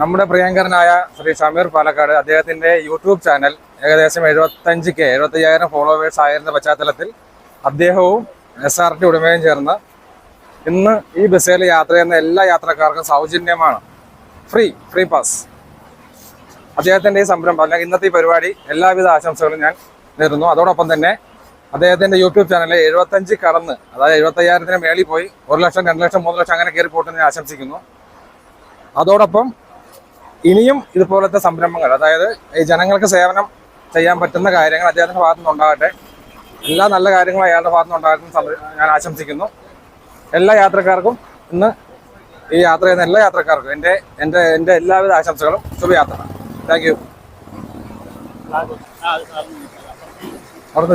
നമ്മുടെ പ്രിയങ്കരനായ ശ്രീ ഷമീർ പാലക്കാട് അദ്ദേഹത്തിന്റെ യൂട്യൂബ് ചാനൽ ഏകദേശം എഴുപത്തഞ്ച് കെ എഴുപത്തി അയ്യായിരം ഫോളോവേഴ്സ് ആയിരുന്ന പശ്ചാത്തലത്തിൽ അദ്ദേഹവും എസ് ആർ ടി ഉടമയും ചേർന്ന് ഇന്ന് ഈ ബസ്സിൽ യാത്ര ചെയ്യുന്ന എല്ലാ യാത്രക്കാർക്കും സൗജന്യമാണ്. ഫ്രീ ഫ്രീ പാസ് അദ്ദേഹത്തിന്റെ ഈ സംരംഭം അല്ലെങ്കിൽ ഇന്നത്തെ ഈ പരിപാടി എല്ലാവിധ ആശംസകളും ഞാൻ നേരുന്നു. അതോടൊപ്പം തന്നെ അദ്ദേഹത്തിന്റെ യൂട്യൂബ് ചാനലിൽ എഴുപത്തഞ്ച് കടന്ന് അതായത് എഴുപത്തി അയ്യായിരത്തിന് മേളിൽ പോയി ഒരു ലക്ഷം രണ്ട് ലക്ഷം മൂന്ന് ലക്ഷം അങ്ങനെ കയറി പോട്ടെന്ന് ഞാൻ ആശംസിക്കുന്നു. അതോടൊപ്പം ഇനിയും ഇതുപോലത്തെ സംരംഭങ്ങൾ അതായത് ഈ ജനങ്ങൾക്ക് സേവനം ചെയ്യാൻ പറ്റുന്ന കാര്യങ്ങൾ അദ്ദേഹത്തിന്റെ ഭാഗത്തു നിന്നുണ്ടാകട്ടെ എല്ലാ നല്ല കാര്യങ്ങളും അയാളുടെ ഭാഗത്തു നിന്നുണ്ടാകട്ടെ ഞാൻ ആശംസിക്കുന്നു. എല്ലാ യാത്രക്കാർക്കും ഇന്ന് ഈ യാത്ര ചെയ്യുന്ന എല്ലാ യാത്രക്കാർക്കും എന്റെ എന്റെ എന്റെ എല്ലാവിധ ആശംസകളും. ശുഭയാത്ര. Thank you. അടുത്ത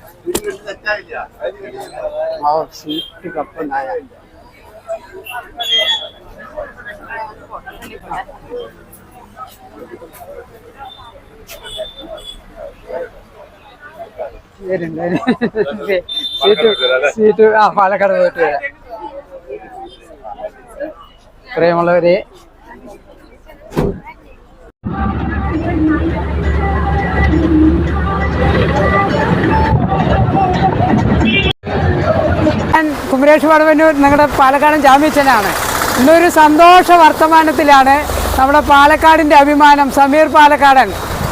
और सीट कप आया വരും വരും സീറ്റ് സീറ്റ് ആ പാലക്കാട് പോയിട്ട് വരാം പ്രിയമുള്ളവരെ കുമരേഷ് വടവന്നൂർ നിങ്ങളുടെ പാലക്കാടൻ ജാമ്യച്ചനാണ്. ഇന്നൊരു സന്തോഷ വർത്തമാനത്തിലാണ് നമ്മുടെ പാലക്കാടിന്റെ അഭിമാനം. സമീർ പാലക്കാടൻ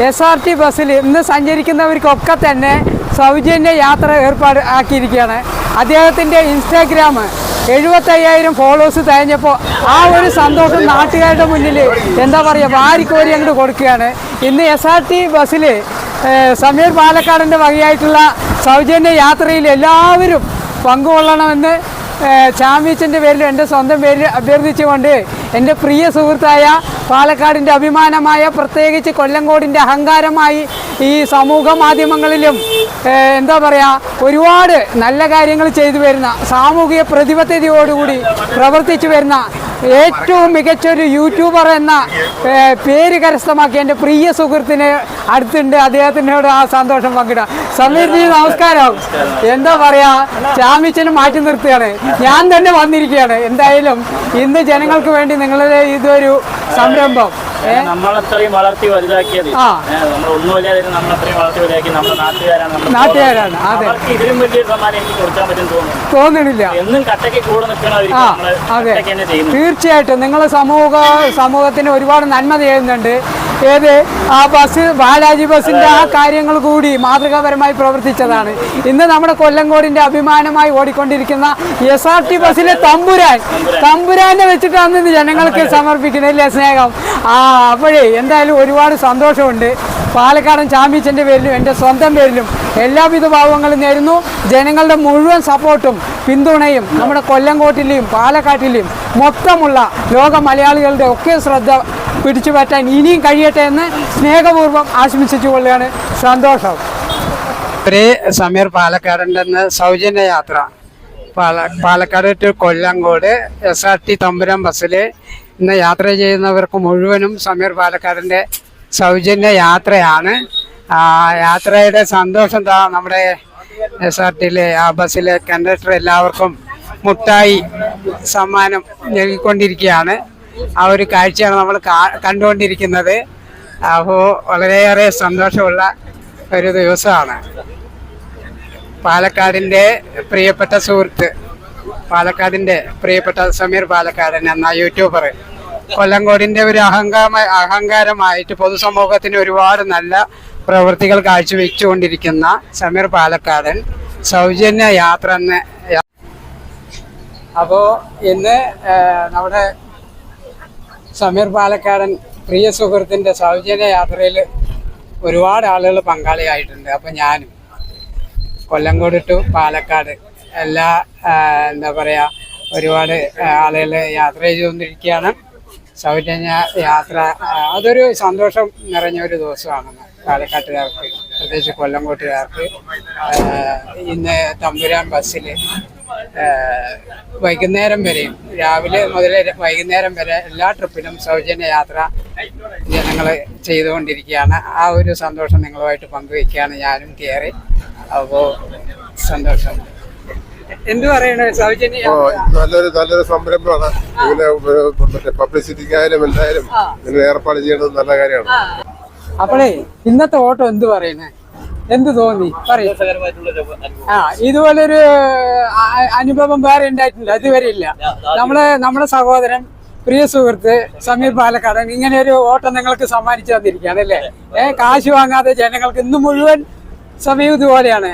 എസ് ആർ ടി ബസ്സിൽ ഇന്ന് സഞ്ചരിക്കുന്നവർക്കൊക്കെ തന്നെ സൗജന്യ യാത്ര ഏർപ്പാട് ആക്കിയിരിക്കുകയാണ്. അദ്ദേഹത്തിന്റെ ഇൻസ്റ്റാഗ്രാം എഴുപത്തയ്യായിരം ഫോളോവേഴ്സ് തികഞ്ഞപ്പോൾ ആ ഒരു സന്തോഷം നാട്ടുകാരുടെ മുന്നിൽ എന്താ പറയുക വാരിക്കോരി അങ്ങോട്ട് കൊടുക്കുകയാണ്. ഇന്ന് എസ് ആർ ടി ബസ്സിൽ സമീർ പാലക്കാടിന്റെ വകയായിട്ടുള്ള സൗജന്യ യാത്രയിൽ എല്ലാവരും പങ്കുകൊള്ളണമെന്ന് ചാമ്പ്യൻസിന്റെ പേരിൽ എന്റെ സ്വന്തം പേരിൽ അഭ്യർത്ഥിച്ചുകൊണ്ട് എന്റെ പ്രിയ സുഹൃത്തായ പാലക്കാടിന്റെ അഭിമാനമായ പ്രത്യേകിച്ച് കൊല്ലങ്കോടിന്റെ അഹങ്കാരമായി ഈ സമൂഹ മാധ്യമങ്ങളിലും എന്താ പറയുക ഒരുപാട് നല്ല കാര്യങ്ങൾ ചെയ്തു വരുന്ന സാമൂഹിക പ്രതിബദ്ധതയോടുകൂടി പ്രവർത്തിച്ചു വരുന്ന ഏറ്റവും മികച്ചൊരു യൂട്യൂബർ എന്ന പേര് കരസ്ഥമാക്കിയ എന്റെ പ്രിയ സുഹൃത്തിന് അടുത്തുണ്ട്. അദ്ദേഹത്തിനോട് ആ സന്തോഷം പങ്കിടാം. സമീർ ജി നമസ്കാരം. എന്താ പറയാ ചാമിച്ചന് മാറ്റി നിർത്തുകയാണ്. ഞാൻ തന്നെ വന്നിരിക്കുകയാണ്. എന്തായാലും ഇന്ന് ജനങ്ങൾക്ക് വേണ്ടി നിങ്ങളുടെ ഇതൊരു സംരംഭം? നമ്മളത്രയും വളർത്തി വലുതാക്കിയത്. ആ. നമ്മൾ ഒന്നുമില്ലാതെ നമ്മളത്രയും വളർത്തി വലുതാക്കി നമ്മുടെ നാട്ടുകാരാണ് നാട്ടുകാരാണ് അതെ. അവർക്ക് ഇതിലും വലിയ സമ്മാനം എനിക്ക് കൊടുക്കാൻ പറ്റും തോന്നുന്നു. തോന്നണില്ല. എന്നും കട്ടയ്ക്ക് കൂടെ അതെ. തീർച്ചയായിട്ടും നിങ്ങൾ സമൂഹ സമൂഹത്തിന് ഒരുപാട് നന്മ ചെയ്യുന്നുണ്ട് ഏത്? ആ ബസ് ബാലാജി ബസിന്റെ ആ കാര്യങ്ങൾ കൂടി മാതൃകാപരമായി പ്രവർത്തിച്ചതാണ്. ഇന്ന് നമ്മുടെ കൊല്ലങ്കോടിന്റെ അഭിമാനമായി ഓടിക്കൊണ്ടിരിക്കുന്ന എസ് ആർ ടി ബസ്സിലെ തമ്പുരാൻ. തമ്പുരാനെ വെച്ചിട്ടാണ് ഇന്ന് ജനങ്ങൾക്ക് സമർപ്പിക്കുന്നതിലെ സ്നേഹം? ആ അപ്പോഴേ എന്തായാലും ഒരുപാട് സന്തോഷമുണ്ട്. പാലക്കാടൻ ചാമ്പ്യച്ചന്റെ പേരിലും എന്റെ സ്വന്തം പേരിലും എല്ലാവിധ ഭാവങ്ങളും നേരുന്നു. ജനങ്ങളുടെ മുഴുവൻ സപ്പോർട്ടും പിന്തുണയും നമ്മുടെ കൊല്ലങ്കോട്ടിലെയും പാലക്കാട്ടിലെയും മൊത്തമുള്ള ലോക മലയാളികളുടെ ഒക്കെ ശ്രദ്ധ പിടിച്ചു പറ്റാൻ ഇനിയും കഴിയട്ടെ എന്ന് സ്നേഹപൂർവം ആശംസിച്ചു കൊള്ളുകയാണ് സന്തോഷം. ഒരു സമീർ പാലക്കാടുണ്ടെന്ന് സൗജന്യ യാത്ര. പാല Palakkad to Kollengode S R T തമ്പുരം ബസ്സിൽ ഇന്ന് യാത്ര ചെയ്യുന്നവർക്ക് മുഴുവനും സമീർ പാലക്കാടിന്റെ സൗജന്യ യാത്രയാണ്. യാത്രയുടെ സന്തോഷം താ നമ്മുടെ എസ് ആർ ടിയിലെ ആ ബസ്സിലെ കണ്ടക്ടർ എല്ലാവർക്കും മുട്ടായി സമ്മാനം നൽകിക്കൊണ്ടിരിക്കുകയാണ്. ആ ഒരു കാഴ്ചയാണ് നമ്മൾ കണ്ടുകൊണ്ടിരിക്കുന്നത്. അപ്പോൾ വളരെയേറെ സന്തോഷമുള്ള ഒരു ദിവസമാണ്. പാലക്കാടിന്റെ പ്രിയപ്പെട്ട സുഹൃത്ത് പാലക്കാടിന്റെ പ്രിയപ്പെട്ട സമീർ പാലക്കാടൻ എന്ന യൂട്യൂബർ കൊല്ലങ്കോടിന്റെ ഒരു അഹങ്കാര അഹങ്കാരമായിട്ട് പൊതുസമൂഹത്തിന് ഒരുപാട് നല്ല പ്രവൃത്തികൾ കാഴ്ചവെച്ചുകൊണ്ടിരിക്കുന്ന സമീർ പാലക്കാടൻ സൗജന്യ യാത്ര അപ്പോൾ ഇന്ന് നമ്മുടെ സമീർ പാലക്കാടൻ പ്രിയ സുഹൃത്തിന്റെ സൗജന്യ യാത്രയിൽ ഒരുപാട് ആളുകൾ പങ്കാളിയായിട്ടുണ്ട്. അപ്പം ഞാനും കൊല്ലംകോട് ടു പാലക്കാട് എല്ലാ എന്താ പറയുക ഒരുപാട് ആളുകൾ യാത്ര ചെയ്തുകൊണ്ടിരിക്കുകയാണ്. സൗജന്യ യാത്ര അതൊരു സന്തോഷം നിറഞ്ഞ ഒരു ദിവസമാണ് പാലക്കാട്ടുകാർക്ക് പ്രത്യേകിച്ച് കൊല്ലംകോട്ടുകാർക്ക്. ഇന്ന് തമ്പുരാൻ ബസ്സിൽ വൈകുന്നേരം വരെയും രാവിലെ മുതൽ വൈകുന്നേരം വരെ എല്ലാ ട്രിപ്പിനും സൗജന്യ യാത്ര ജനങ്ങൾ ചെയ്തുകൊണ്ടിരിക്കുകയാണ്. ആ ഒരു സന്തോഷം നിങ്ങളുമായിട്ട് പങ്കുവയ്ക്കുകയാണ് ഞാനും കയറി അപ്പോൾ സന്തോഷം. എന്ത് പറയണേ? സൗജന്യ നല്ലൊരു നല്ലൊരു സംരംഭമാണ്. ഇങ്ങനെ പബ്ലിസിറ്റിക്കായാലും എന്തായാലും ഇങ്ങനെ ഏർപ്പാട് ചെയ്യേണ്ടത് നല്ല കാര്യമാണ്. അപ്പോഴേ ഇന്നത്തെ ഓട്ടം എന്ത് പറയണേ? എന്ത് തോന്നി? പറയൂ. ആ ഇതുപോലൊരു ഒരു അനുഭവം വേറെ ഉണ്ടായിട്ടില്ല. അതുവരെ ഇല്ല. നമ്മൾ നമ്മുടെ സഹോദരൻ പ്രിയ സുഹൃത്ത് സമീർ പാലക്കാടൻ ഇങ്ങനെ ഒരു ഓട്ടം നിങ്ങൾക്ക് സമ്മാനിച്ചു തന്നിരിക്കുകയാണ് അല്ലേ? ഏഹ് കാശ് വാങ്ങാതെ ജനങ്ങൾക്ക് ഇന്ന് മുഴുവൻ സമയം ഇതുപോലെയാണ്.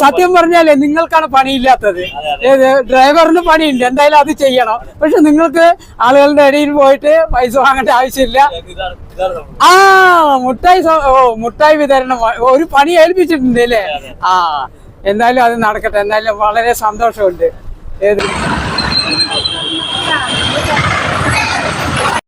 സത്യം പറഞ്ഞാലേ നിങ്ങൾക്കാണ് പണിയില്ലാത്തത്. ഏത് ഡ്രൈവറിന് പണിയുണ്ട്. എന്തായാലും അത് ചെയ്യണം. പക്ഷെ നിങ്ങൾക്ക് ആളുകളുടെ ഇടയിൽ പോയിട്ട് പൈസ വാങ്ങേണ്ട ആവശ്യമില്ല. ആ മുട്ടായി ഓ മുട്ടായി വിതരണം. ഒരു പണി ഏൽപ്പിച്ചിട്ടുണ്ട് അല്ലേ? ആ എന്തായാലും അത് നടക്കട്ടെ. എന്തായാലും വളരെ സന്തോഷമുണ്ട്. ഏത്